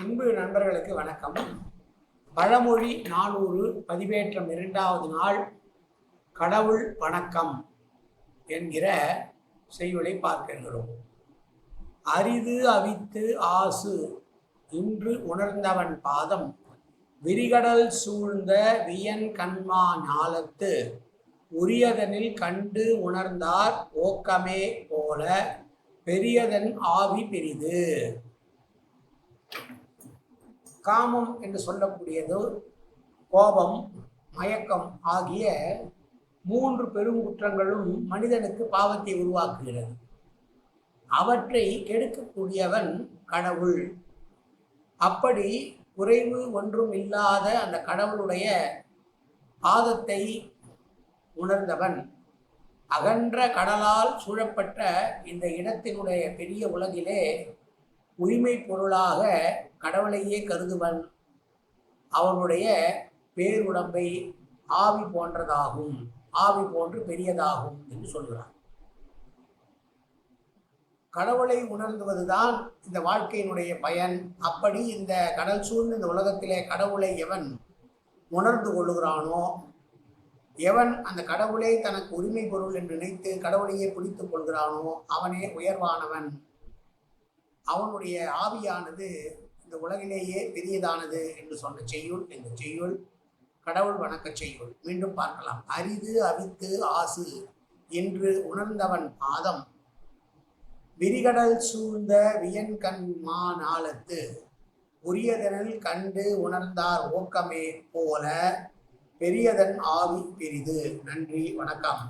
அன்பு நண்பர்களுக்கு வணக்கம். பழமொழி நானூறு பதிவேற்றம் இரண்டாவது நாள் கடவுள் வணக்கம் என்கிற செய்யுளை பார்க்கிறோம் அரிது அவித்து ஆசு இன்று உணர்ந்தவன் பாதம் விரிகடல் சூழ்ந்த வியன் கண்மா ஞாலத்து உரியதனில் கண்டு உணர்ந்தார் ஓக்கமே போல பெரியதன் ஆவி பெரிது. காமம் என்று சொல்லக்கூடியது கோபம் மயக்கம் ஆகிய மூன்று பெருங்குற்றங்களும் மனிதனுக்கு பாவத்தை உருவாக்குகிறது. அவற்றை கெடுக்கக்கூடியவன் கடவுள். அப்படி குறைவு ஒன்றும் இல்லாத அந்த கடவுளுடைய பாதத்தை உணர்ந்தவன். அகன்ற கடலால் சூழப்பட்ட இந்த இடத்தினுடைய பெரிய உலகிலே உரிமை பொருளாக கடவுளையே கருதுவன். அவனுடைய பேருடம்பை ஆவி போன்றதாகும். ஆவி போன்று பெரியதாகும் என்று சொல்கிறான் கடவுளை உணர்ந்துவதுதான் இந்த வாழ்க்கையினுடைய பயன். அப்படி இந்த கடல் சூழ்ந்த இந்த உலகத்திலே கடவுளை எவன் உணர்ந்து கொள்கிறானோ எவன் அந்த கடவுளை தனக்கு உரிமை பொருள் என்று நினைத்து கடவுளையே பிடித்துக் கொள்கிறானோ அவனே உயர்வானவன். அவனுடைய ஆவியானது இந்த உலகிலேயே பெரியதானது என்று சொன்ன செய்யுள் இந்த செய்யுள் கடவுள் வணக்க செய்யுள். மீண்டும் பார்க்கலாம். அரிது அவித்து ஆசு என்று உணர்ந்தவன் பாதம் விரிகடல் சூழ்ந்த வியன்கண் மாநாளத்து உரியதனில் கண்டு உணர்ந்தார் ஓக்கமே போல பெரியதன் ஆவி பெரிது. நன்றி வணக்கம்.